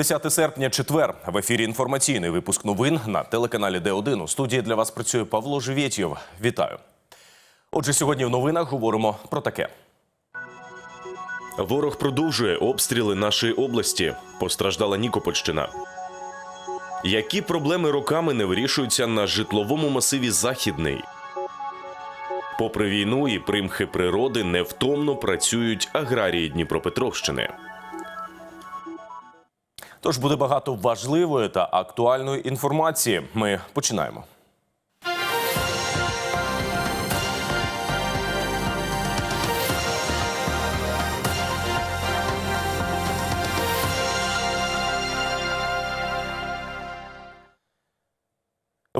10 серпня, четвер. В ефірі інформаційний випуск новин на телеканалі Д1. У студії для вас працює Павло Живєтєв. Вітаю. Отже, сьогодні в новинах говоримо про таке. Ворог продовжує обстріли нашої області. Постраждала Нікопольщина. Які проблеми роками не вирішуються на житловому масиві Західний? Попри війну і примхи природи, невтомно працюють аграрії Дніпропетровщини. Тож буде багато важливої та актуальної інформації. Ми починаємо.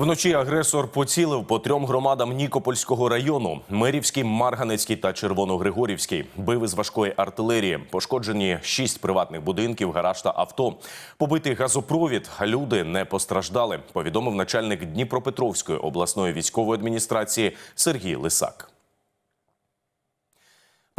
Вночі агресор поцілив по трьом громадам Нікопольського району: Мирівський, Марганецький та Червоногригорівський. Бив із важкої артилерії. Пошкоджені шість приватних будинків, гараж та авто. Побитий газопровід. Люди не постраждали. Повідомив начальник Дніпропетровської обласної військової адміністрації Сергій Лисак.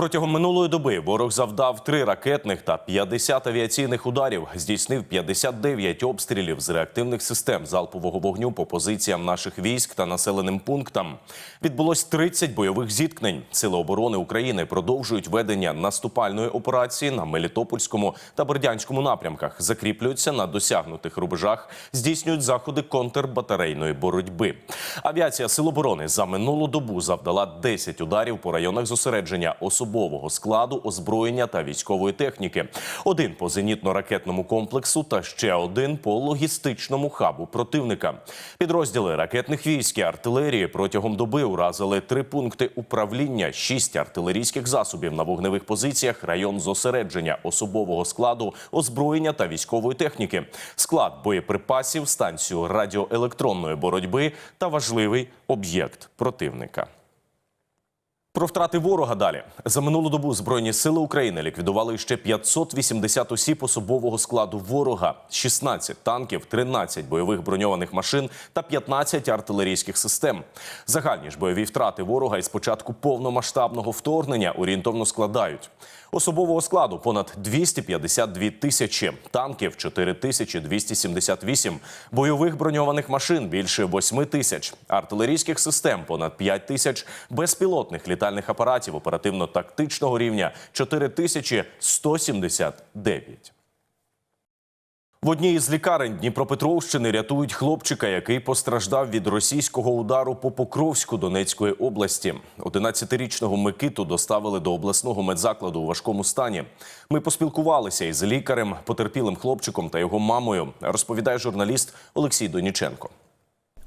Протягом минулої доби ворог завдав три ракетних та 50 авіаційних ударів, здійснив 59 обстрілів з реактивних систем залпового вогню по позиціям наших військ та населеним пунктам. Відбулось 30 бойових зіткнень. Сили оборони України продовжують ведення наступальної операції на Мелітопольському та Бердянському напрямках, закріплюються на досягнутих рубежах, здійснюють заходи контрбатарейної боротьби. Авіація Сил оборони за минулу добу завдала 10 ударів по районах зосередження особового складу, озброєння та військової техніки. Один по зенітно-ракетному комплексу та ще один по логістичному хабу противника. Підрозділи ракетних військ і артилерії протягом доби уразили три пункти управління, шість артилерійських засобів на вогневих позиціях, район зосередження особового складу, озброєння та військової техніки, склад боєприпасів, станцію радіоелектронної боротьби та важливий об'єкт противника. Про втрати ворога далі за минулу добу збройні сили України ліквідували ще 580 осіб особового складу ворога, 16 танків, 13 бойових броньованих машин та 15 артилерійських систем. Загальні ж бойові втрати ворога із початку повномасштабного вторгнення орієнтовно складають. Особового складу понад 252 тисячі, танків 4278, бойових броньованих машин більше 8 тисяч, артилерійських систем понад 5 тисяч, безпілотних літальних апаратів оперативно-тактичного рівня 4179. В одній із лікарень Дніпропетровщини рятують хлопчика, який постраждав від російського удару по Покровську Донецької області. 11-річного Микиту доставили до обласного медзакладу у важкому стані. Ми поспілкувалися із лікарем, потерпілим хлопчиком та його мамою. Розповідає журналіст Олексій Доніченко.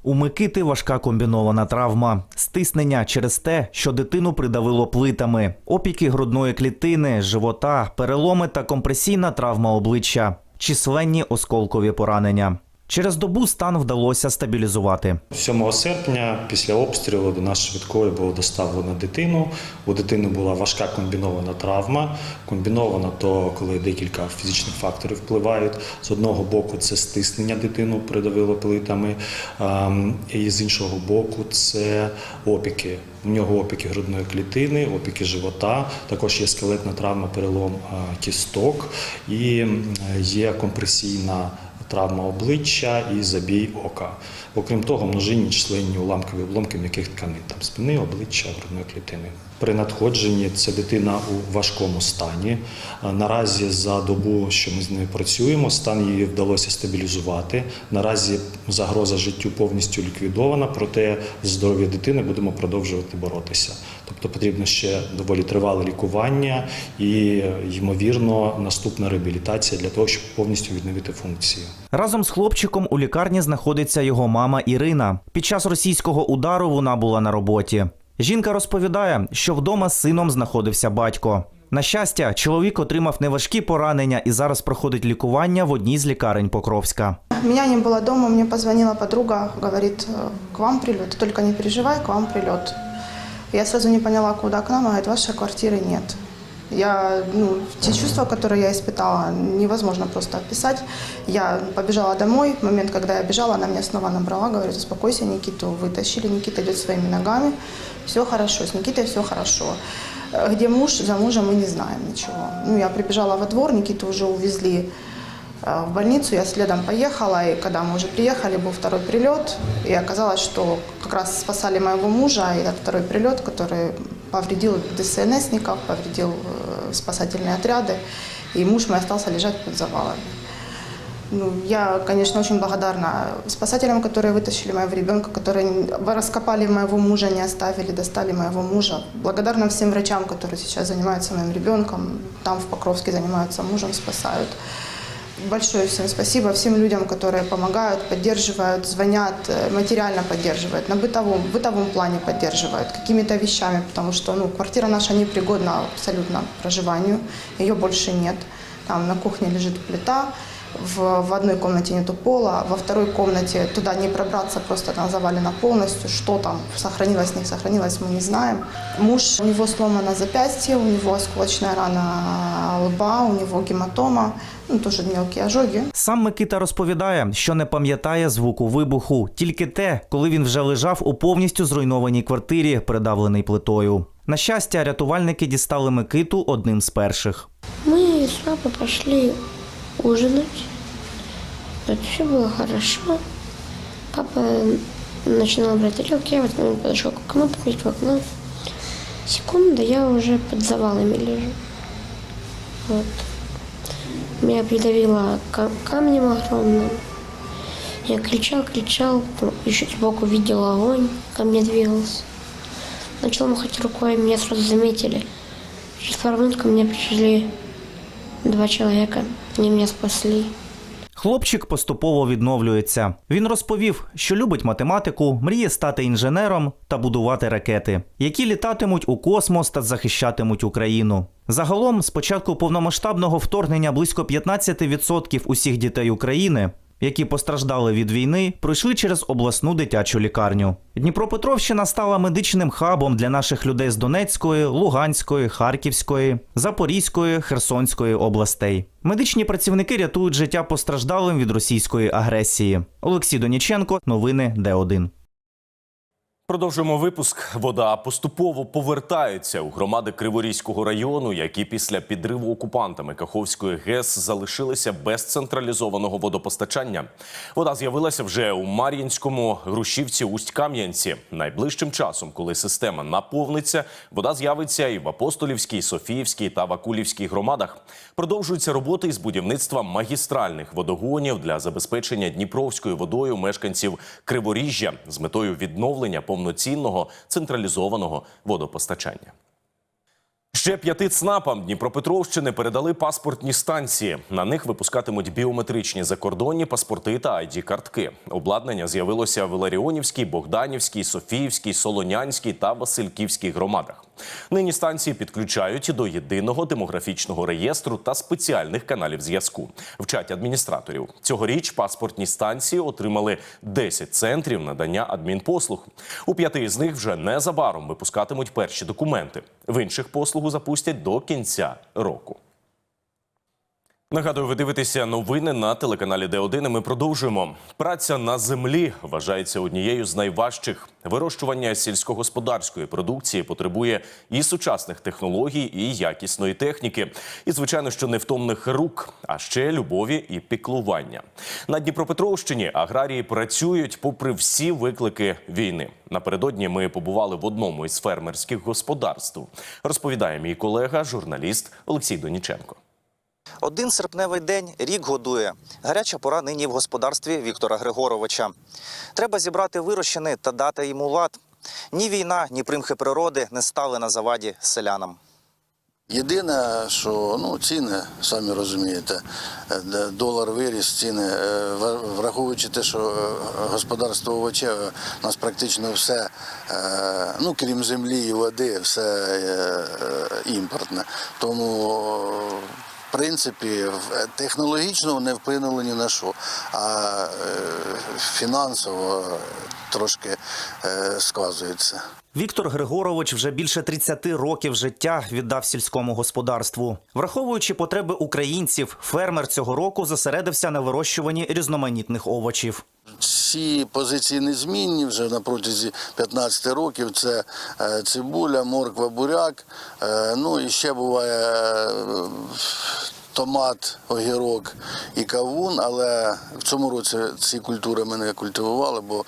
У Микити важка комбінована травма, стиснення через те, що дитину придавило плитами, опіки грудної клітини, живота, переломи та компресійна травма обличчя, численні осколкові поранення. Через добу стан вдалося стабілізувати. 7 серпня після обстрілу до нас швидкої було доставлено дитину. У дитини була важка комбінована травма. Комбінована то коли декілька фізичних факторів впливають. З одного боку, це стиснення дитину придавило плитами, ем, і з іншого боку, це опіки. У нього опіки грудної клітини, опіки живота. Також є скелетна травма, перелом е, кісток і є компресійна травма обличчя і забій ока. Окрім того, множинні численні уламкові обломки м'яких тканин, там спини, обличчя, грудної клітини. При надходженні це дитина у важкому стані. Наразі за добу, що ми з нею працюємо, стан її вдалося стабілізувати. Наразі загроза життю повністю ліквідована, проте здоров'я дитини будемо продовжувати боротися. Тобто потрібно ще доволі тривале лікування і, ймовірно, наступна реабілітація для того, щоб повністю відновити функцію. Разом з хлопчиком у лікарні знаходиться його мама Ірина. Під час російського удару вона була на роботі. Жінка розповідає, що вдома з сином знаходився батько. На щастя, чоловік отримав неважкі поранення і зараз проходить лікування в одній з лікарень Покровська. Меня не было дома, мне позвонила подруга, говорит, «Э, к вам прилет, Ты только не переживай, к вам прилет. Я сразу не поняла, куда к нам, она говорит, вашей квартиры нет. Я, ну, те чувства, которые я испытала, невозможно просто описать. Я побежала домой. В момент, когда я бежала, она меня снова набрала, говорит, успокойся, Никиту вытащили, Никита идет своими ногами. Все хорошо, с Никитой все хорошо. Где муж, за мужем мы не знаем ничего. Ну, я прибежала во двор, Никиту уже увезли в больницу. Я следом поехала, и когда мы уже приехали, был второй прилет, и оказалось, что как раз спасали моего мужа, и этот второй прилет, который повредил ДСНСников, повредил э, спасательные отряды, и муж мой остался лежать под завалами. Ну, я, конечно, очень благодарна спасателям, которые вытащили моего ребенка, которые раскопали моего мужа, не оставили, достали моего мужа. Благодарна всем врачам, которые сейчас занимаются моим ребенком, там в Покровске занимаются мужем, спасают. Большое всем спасибо всем людям, которые помогают, поддерживают, звонят, э, материально поддерживают, на бытовом, бытовом плане поддерживают, какими-то вещами, потому что ну, квартира наша непригодна абсолютно к проживанию, ее больше нет. Там на кухне лежит плита, в, в одной комнате нету пола, во второй комнате туда не пробраться, просто она завалена полностью. Что там сохранилось, не сохранилось, мы не знаем. Муж, у него сломано запястье, у него осколочная рана лба, у него гематома, ну, тоже мелкие ожоги. Сам Микита розповідає, що не пам'ятає звуку вибуху, тільки те, коли він вже лежав у повністю зруйнованій квартирі, придавлений плитою. На щастя, рятувальники дістали Микиту одним з перших. Мы с папой пошли ужинать. Вот, все было хорошо. Папа начинал брать тарелки, я в этот момент подошел к окну, посмотреть в окно. Секунда, я уже под завалами лежу. Вот. Меня придавило ка- камнем огромным. Я кричал, кричал, еще сбоку видел огонь, ко мне двигался. Начал махать рукой, меня сразу заметили. Через пару минут ко мне пришли два человека. Они меня спасли. Хлопчик поступово відновлюється. Він розповів, що любить математику, мріє стати інженером та будувати ракети, які літатимуть у космос та захищатимуть Україну. Загалом, з початку повномасштабного вторгнення близько 15% усіх дітей України, які постраждали від війни, пройшли через обласну дитячу лікарню. Дніпропетровщина стала медичним хабом для наших людей з Донецької, Луганської, Харківської, Запорізької, Херсонської областей. Медичні працівники рятують життя постраждалим від російської агресії. Олексій Доніченко, новини Д1. Продовжуємо випуск. Вода поступово повертається у громади Криворізького району, які після підриву окупантами Каховської ГЕС залишилися без централізованого водопостачання. Вода з'явилася вже у Мар'їнському, Грушівці, Усть-Кам'янці. Найближчим часом, коли система наповниться, вода з'явиться і в Апостолівській, Софіївській та Вакулівській громадах. Продовжуються роботи із будівництва магістральних водогонів для забезпечення Дніпровською водою мешканців Криворіжжя з метою відновлення повноцінного централізованого водопостачання. Ще п'яти ЦНАПам Дніпропетровщини передали паспортні станції. На них випускатимуть біометричні закордонні паспорти та id картки Обладнання з'явилося в Ларіонівській, Богданівській, Софіївській, Солонянській та Васильківській громадах. Нині станції підключають до єдиного демографічного реєстру та спеціальних каналів зв'язку. Вчать адміністраторів. Цьогоріч паспортні станції отримали 10 центрів надання адмінпослуг. У п'яти з них вже незабаром випускатимуть перші документи. В інших послугу запустять до кінця року. Нагадую, ви дивитеся новини на телеканалі Д1. і Ми продовжуємо. Праця на землі вважається однією з найважчих. Вирощування сільськогосподарської продукції потребує і сучасних технологій, і якісної техніки, і звичайно, що невтомних рук, а ще любові і піклування. На Дніпропетровщині аграрії працюють попри всі виклики війни. Напередодні ми побували в одному із фермерських господарств. Розповідає мій колега, журналіст Олексій Доніченко. Один серпневий день рік годує. Гаряча пора нині в господарстві Віктора Григоровича. Треба зібрати вирощене та дати йому лад. Ні війна, ні примхи природи не стали на заваді селянам. Єдине, що ну, ціни, самі розумієте, е, долар виріс, ціни, е, враховуючи те, що е, господарство овоче, е, у нас практично все, ну крім землі і води, все імпортне. Тому, принципі, в- технологічно не вплинули ні на що, а е, фінансово трошки е, сказується. Віктор Григорович вже більше 30 років життя віддав сільському господарству. Враховуючи потреби українців, фермер цього року зосередився на вирощуванні різноманітних овочів. Ці позиції незмінні вже на протязі 15 років. Це е, цибуля, морква, буряк. Е, Ну і ще буває томат, огірок і кавун, але в цьому році ці культури ми не культивували, бо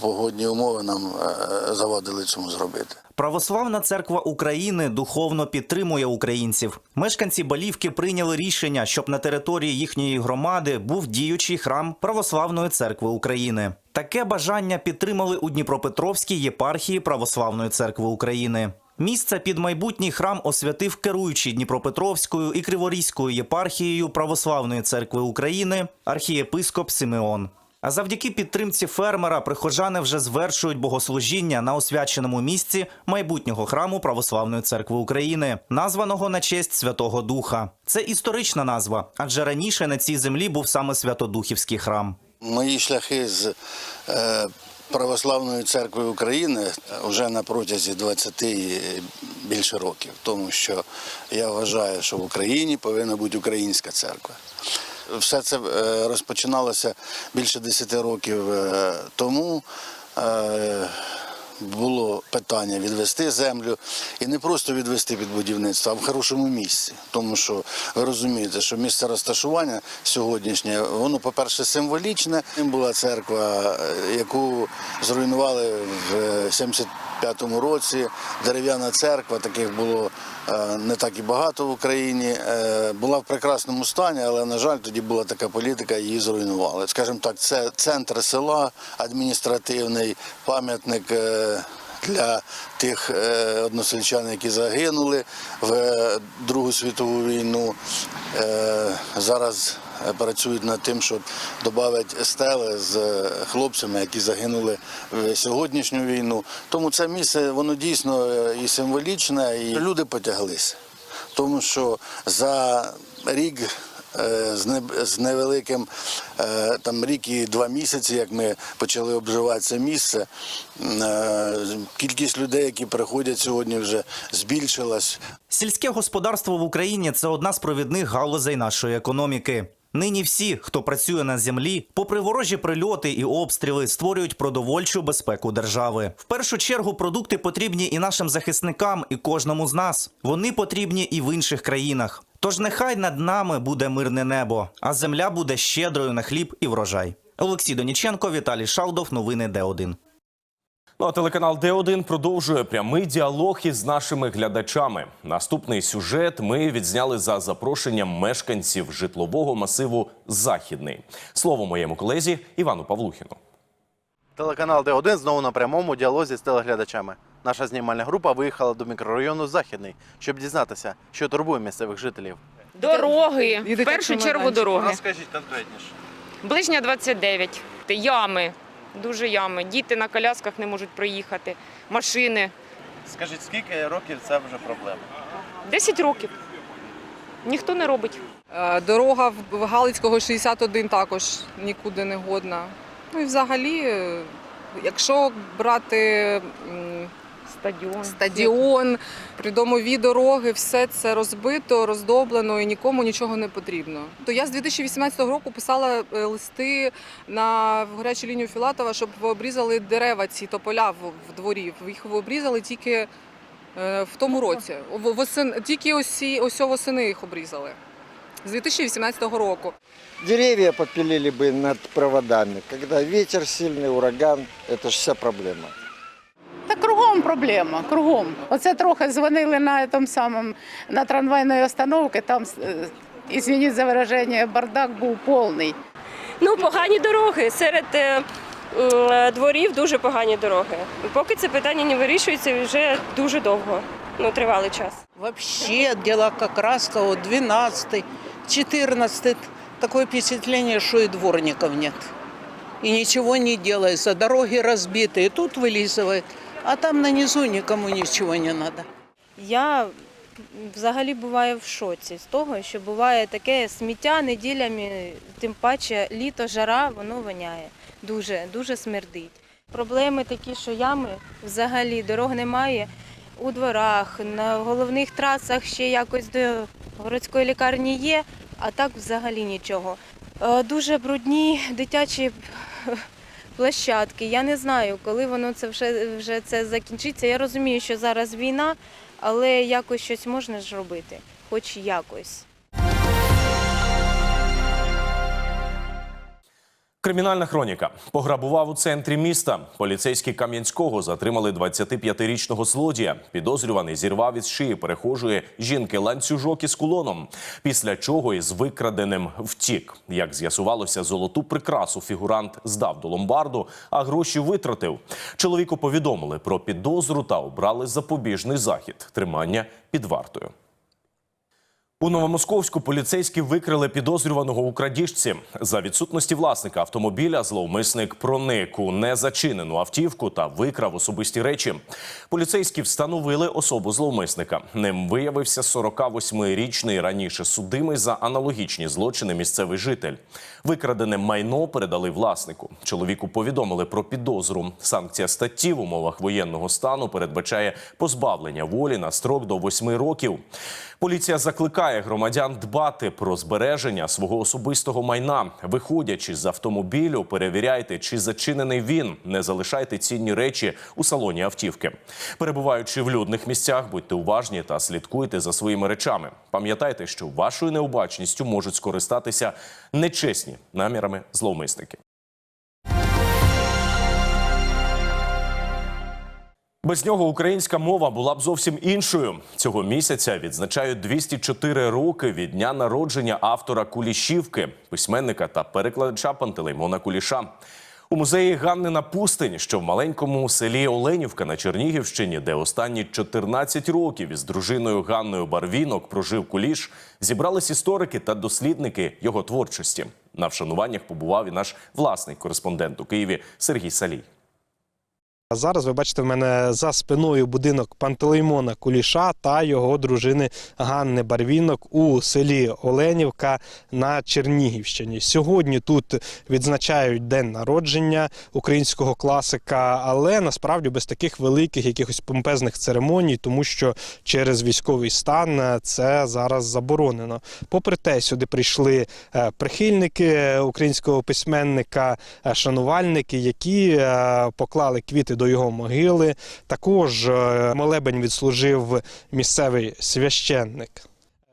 погодні умови нам е, завадили цьому зробити. Православна церква України духовно підтримує українців. Мешканці Балівки прийняли рішення, щоб на території їхньої громади був діючий храм Православної церкви України. Таке бажання підтримали у Дніпропетровській єпархії Православної церкви України. Місце під майбутній храм освятив керуючий Дніпропетровською і Криворізькою єпархією Православної церкви України архієпископ Симеон. А завдяки підтримці фермера прихожани вже звершують богослужіння на освяченому місці майбутнього храму Православної церкви України, названого на честь Святого Духа. Це історична назва, адже раніше на цій землі був саме Святодухівський храм. Мої шляхи з е, Православної церкви України вже на протязі 20 і більше років, тому що я вважаю, що в Україні повинна бути українська церква. Все це е, розпочиналося більше 10 років е, тому. Е, було питання відвести землю і не просто відвести під будівництво, а в хорошому місці. Тому що ви розумієте, що місце розташування сьогоднішнє, воно, по-перше, символічне. Була церква, е, яку зруйнували в 75-му році. Дерев'яна церква, таких було е, не так і багато в Україні. Е, Була в прекрасному стані, але, на жаль, тоді була така політика, її зруйнували. Скажімо так, це центр села адміністративний, пам'ятник. е, для тих односельчан, які загинули в Другу світову війну. Зараз працюють над тим, щоб додати стели з е, хлопцями, які загинули в сьогоднішню війну. Тому це місце воно дійсно е, і символічне, і люди потяглися. Тому що за рік е, з не- з невеликим е, там рік і два місяці, як ми почали обживати це місце, е, кількість людей, які приходять сьогодні, вже збільшилась. Сільське господарство в Україні це одна з провідних галузей нашої економіки. Нині всі, хто працює на землі, попри ворожі прильоти і обстріли, створюють продовольчу безпеку держави. В першу чергу продукти потрібні і нашим захисникам, і кожному з нас. Вони потрібні і в інших країнах. Тож нехай над нами буде мирне небо, а земля буде щедрою на хліб і врожай. Олексій Доніченко, Віталій Шалдов. Новини Д1. Ну а телеканал Д1 продовжує прямий діалог із нашими глядачами. Наступний сюжет ми відзняли за запрошенням мешканців житлового масиву Західний. Слово моєму колезі Івану Павлухіну. Телеканал Д1 знову на прямому діалозі з телеглядачами. Наша знімальна група виїхала до мікрорайону Західний, щоб дізнатися, що турбує місцевих жителів. Дороги, в першу чергу дороги. Розкажіть конкретніше. Ближня 29. Ями, дуже ями. Діти на колясках не можуть проїхати, машини. Скажіть, скільки років це вже проблема? 10 років. Ніхто не робить. Е, Дорога в Галицького 61 також нікуди не годна. Ну і взагалі, е, якщо брати Стадіон. стадіон, придомові дороги, все це розбито, роздоблено і нікому нічого не потрібно. То я з 2018 року писала е, листи на в гарячу лінію Філатова, щоб обрізали дерева ці тополя в, в дворі. Їх обрізали тільки е, в тому році. В- Восен, тільки ось, ось восени їх обрізали. З 2018 року. Деревья подпилили бы над проводами. Когда ветер сильный, ураган, это же вся проблема. Та кругом проблема, кругом. Оце трохи дзвонили на тому самому на трамвайної остановки. Там, е, извиніть за вираження, бардак був повний. Ну, погані дороги. Серед е, м, дворів дуже погані дороги. Поки це питання не вирішується вже дуже довго, ну, тривалий час. Вообще дела как раз вот 12 14 Такое впечатление, что и дворников нет. И ничего не делается. Дороги разбиты, и тут вылизывает. А там на низу никому ничего не надо. Я взагалі буваю в шоці з того, що буває таке сміття неділями, тим паче літо, жара, воно воняє. Дуже, дуже смердить. Проблеми такі, що ями взагалі дорог немає. У дворах, на головних трасах ще якось до городської лікарні є, а так взагалі нічого. Е, Дуже брудні дитячі площадки. Я не знаю, коли воно це вже, вже це закінчиться. Я розумію, що зараз війна, але якось щось можна ж робити, хоч якось. Кримінальна хроніка пограбував у центрі міста. Поліцейські Кам'янського затримали 25-річного злодія. Підозрюваний зірвав із шиї перехожої жінки ланцюжок із кулоном. Після чого із викраденим втік. Як з'ясувалося, золоту прикрасу фігурант здав до ломбарду, а гроші витратив. Чоловіку повідомили про підозру та обрали запобіжний захід тримання під вартою. У Новомосковську поліцейські викрили підозрюваного у крадіжці. За відсутності власника автомобіля зловмисник проник у незачинену автівку та викрав особисті речі. Поліцейські встановили особу зловмисника. Ним виявився 48-річний раніше судимий за аналогічні злочини місцевий житель. Викрадене майно передали власнику. Чоловіку повідомили про підозру. Санкція статті в умовах воєнного стану передбачає позбавлення волі на строк до 8 років. Поліція закликає громадян дбати про збереження свого особистого майна. Виходячи з автомобілю, перевіряйте, чи зачинений він. Не залишайте цінні речі у салоні автівки. Перебуваючи в людних місцях, будьте уважні та слідкуйте за своїми речами. Пам'ятайте, що вашою необачністю можуть скористатися нечесні намірами зловмисники. Без нього українська мова була б зовсім іншою. Цього місяця відзначають 204 роки від дня народження автора Кулішівки, письменника та перекладача Пантелеймона Куліша. У музеї Ганнина Пустинь, що в маленькому селі Оленівка на Чернігівщині, де останні 14 років із дружиною Ганною Барвінок прожив Куліш, зібрались історики та дослідники його творчості. На вшануваннях побував і наш власний кореспондент у Києві Сергій Салій. Зараз ви бачите в мене за спиною будинок Пантелеймона Куліша та його дружини Ганни Барвінок у селі Оленівка на Чернігівщині. Сьогодні тут відзначають день народження українського класика, але насправді без таких великих якихось помпезних церемоній, тому що через військовий стан це зараз заборонено. Попри те, сюди прийшли е, прихильники українського письменника, е, шанувальники, які е, поклали квіти до його могили. Також е, молебень відслужив місцевий священник.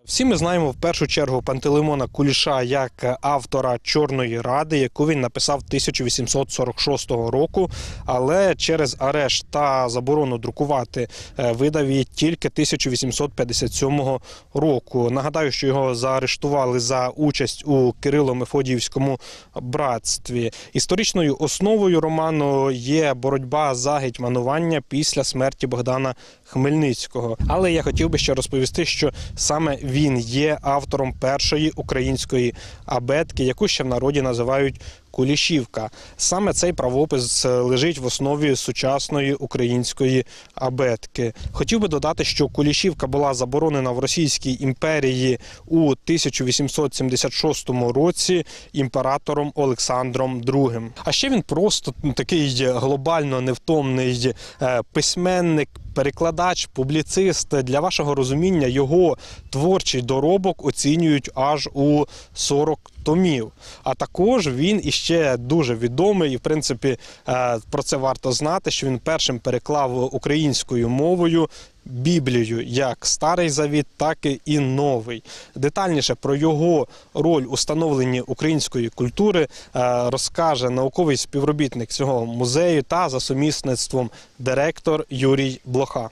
Всі ми знаємо в першу чергу Пантелеймона Куліша як автора Чорної ради, яку він написав 1846 року, але через арешт та заборону друкувати е, видав її тільки 1857 року. Нагадаю, що його заарештували за участь у Кирило-Мефодіївському братстві. Історичною основою роману є боротьба за гетьманування після смерті Богдана Хмельницького. Але я хотів би ще розповісти, що саме він є автором першої української абетки, яку ще в народі називають Кулішівка. Саме цей правопис лежить в основі сучасної української абетки. Хотів би додати, що Кулішівка була заборонена в Російській імперії у 1876 році імператором Олександром II. А ще він просто такий глобально невтомний е, письменник. Перекладач, публіцист для вашого розуміння його творчий доробок оцінюють аж у 40 томів. А також він іще дуже відомий, і в принципі е, про це варто знати, що він першим переклав українською мовою. Біблію як старий завіт, так і новий. Детальніше про його роль у становленні української культури е, розкаже науковий співробітник цього музею та за сумісництвом директор Юрій Блоха.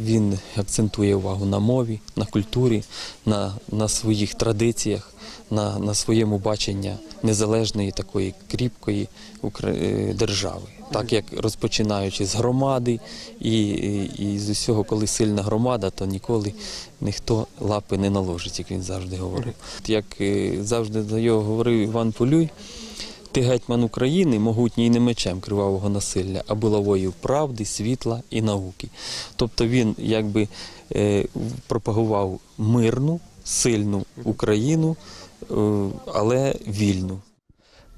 Він акцентує увагу на мові, на культурі, на, на своїх традиціях, на, на своєму баченні незалежної такої кріпкої е, держави. Так як розпочинаючи з громади і, і, і з усього, коли сильна громада, то ніколи ніхто лапи не наложить, як він завжди говорив. Як е, завжди за його говорив Іван Полюй, ти гетьман України, могутній не мечем кривавого насилля, а булавою правди, світла і науки. Тобто він якби е, пропагував мирну, сильну Україну, але вільну.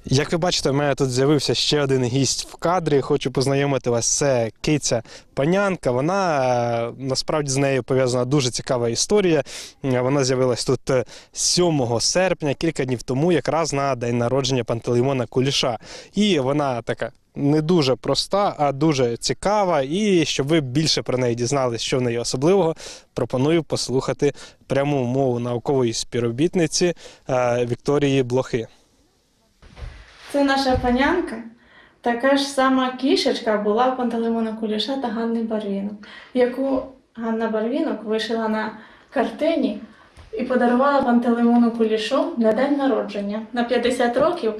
Як ви бачите, в мене тут з'явився ще один гість в кадрі. Хочу познайомити вас. Це киця панянка. Вона е, насправді з нею пов'язана дуже цікава історія. Е, Вона з'явилась тут е, 7 серпня, кілька днів тому, якраз на день народження Пантелеймона Куліша. І вона така. Не дуже проста, а дуже цікава. І щоб ви більше про неї дізналися, що в неї особливого, пропоную послухати пряму мову наукової співробітниці е, Вікторії Блохи. Це наша панянка. Така ж сама кішечка була у Пантелеймона Куліша та Ганни Барвінок, яку Ганна Барвінок вишила на картині і подарувала Пантелеймону Кулішу на день народження на 50 років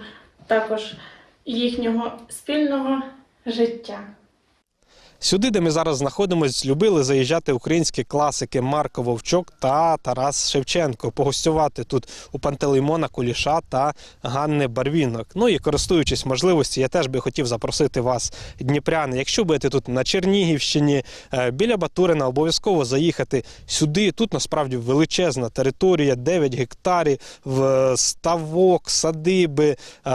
також їхнього спільного життя. Сюди, де ми зараз знаходимося, любили заїжджати українські класики Марко Вовчок та Тарас Шевченко, погостювати тут у Пантелеймона Куліша та Ганни Барвінок. Ну і користуючись можливості, я теж би хотів запросити вас, дніпряни. Якщо будете тут на Чернігівщині, е, біля Батурина, обов'язково заїхати сюди. Тут насправді величезна територія, 9 гектарів, ставок, садиби, е,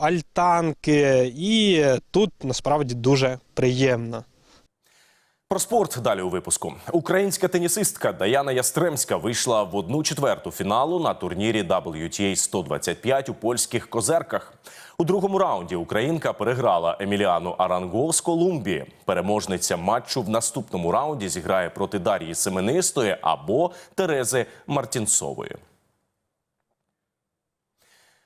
альтанки. І тут насправді дуже приємно. Про спорт далі у випуску. Українська тенісистка Даяна Ястремська вийшла в одну четверту фіналу на турнірі WTA 125 у польських козерках. У другому раунді Українка переграла Еміліану Арангол з Колумбії. Переможниця матчу в наступному раунді зіграє проти Дар'ї Семенистої або Терези Мартінцової.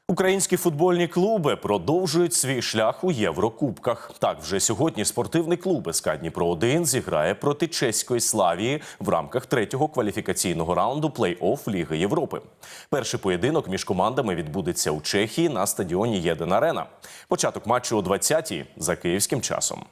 Українські футбольні клуби продовжують свій шлях у Єврокубках. Так, вже сьогодні спортивний клуб СК Дніпро 1 зіграє проти чеської Славії в рамках третього кваліфікаційного раунду плей-офф Ліги Європи. Перший поєдинок між командами відбудеться у Чехії на стадіоні Єден Арена. Початок матчу о 20-й за київським часом.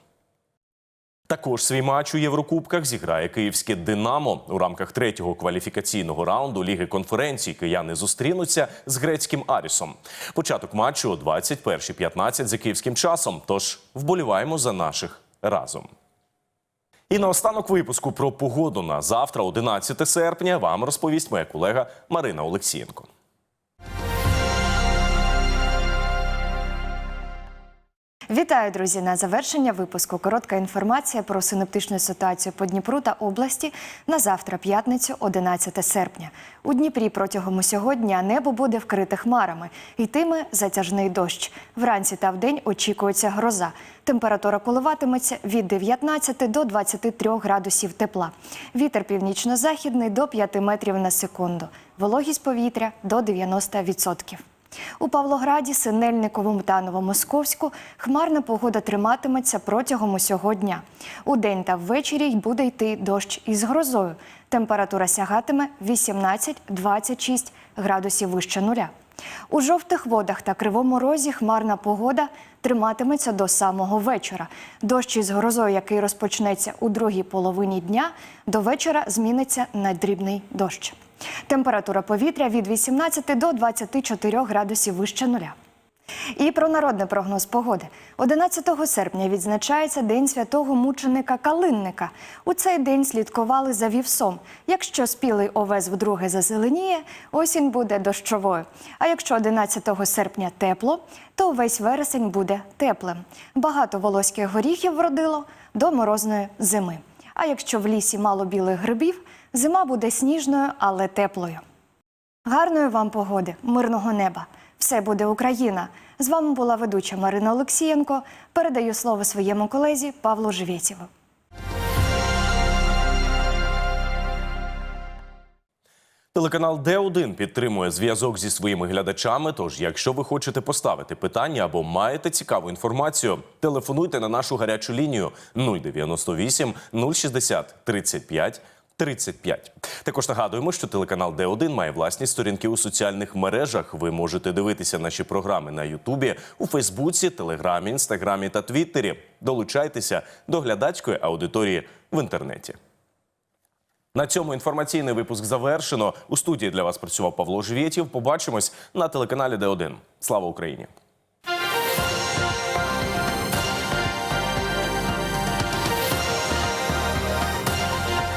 Також свій матч у Єврокубках зіграє київське Динамо у рамках третього кваліфікаційного раунду Ліги конференцій. Кияни зустрінуться з грецьким Арісом. Початок матчу о 21.15 за київським часом. Тож вболіваємо за наших разом. І наостанок випуску про погоду на завтра, 11 серпня, вам розповість моя колега Марина Олексієнко. Вітаю, друзі! На завершення випуску коротка інформація про синоптичну ситуацію по Дніпру та області на завтра, п'ятницю, 11 серпня. У Дніпрі протягом усього дня небо буде вкрите хмарами. Йтиме затяжний дощ. Вранці та вдень очікується гроза. Температура коливатиметься від 19 до 23 градусів тепла. Вітер північно-західний до 5 метрів на секунду. Вологість повітря до 90%. У Павлограді, Синельниковому та Новомосковську хмарна погода триматиметься протягом усього дня. У день та ввечері й буде йти дощ із грозою. Температура сягатиме 18-26 градусів вище нуля. У жовтих водах та кривому розі хмарна погода триматиметься до самого вечора. Дощ із грозою, який розпочнеться у другій половині дня, до вечора зміниться на дрібний дощ. Температура повітря від 18 до 24 градусів вище нуля. І про народний прогноз погоди. 11 серпня відзначається День святого мученика Калинника. У цей день слідкували за вівсом. Якщо спілий овес вдруге зазеленіє, осінь буде дощовою. А якщо 11 серпня тепло, то весь вересень буде теплим. Багато волоських горіхів вродило до морозної зими. А якщо в лісі мало білих грибів, зима буде сніжною, але теплою. Гарної вам погоди, мирного неба. Все буде Україна. З вами була ведуча Марина Олексієнко. Передаю слово своєму колезі Павлу Живєтєву. Телеканал Д1 підтримує зв'язок зі своїми глядачами. Тож, якщо ви хочете поставити питання або маєте цікаву інформацію, телефонуйте на нашу гарячу лінію 098 060 35 35. Також нагадуємо, що телеканал Д1 має власні сторінки у соціальних мережах. Ви можете дивитися наші програми на Ютубі, у Фейсбуці, Телеграмі, Інстаграмі та Твіттері. Долучайтеся до глядацької аудиторії в інтернеті. На цьому інформаційний випуск завершено. У студії для вас працював Павло Живєтєв. Побачимось на телеканалі Д1. Слава Україні!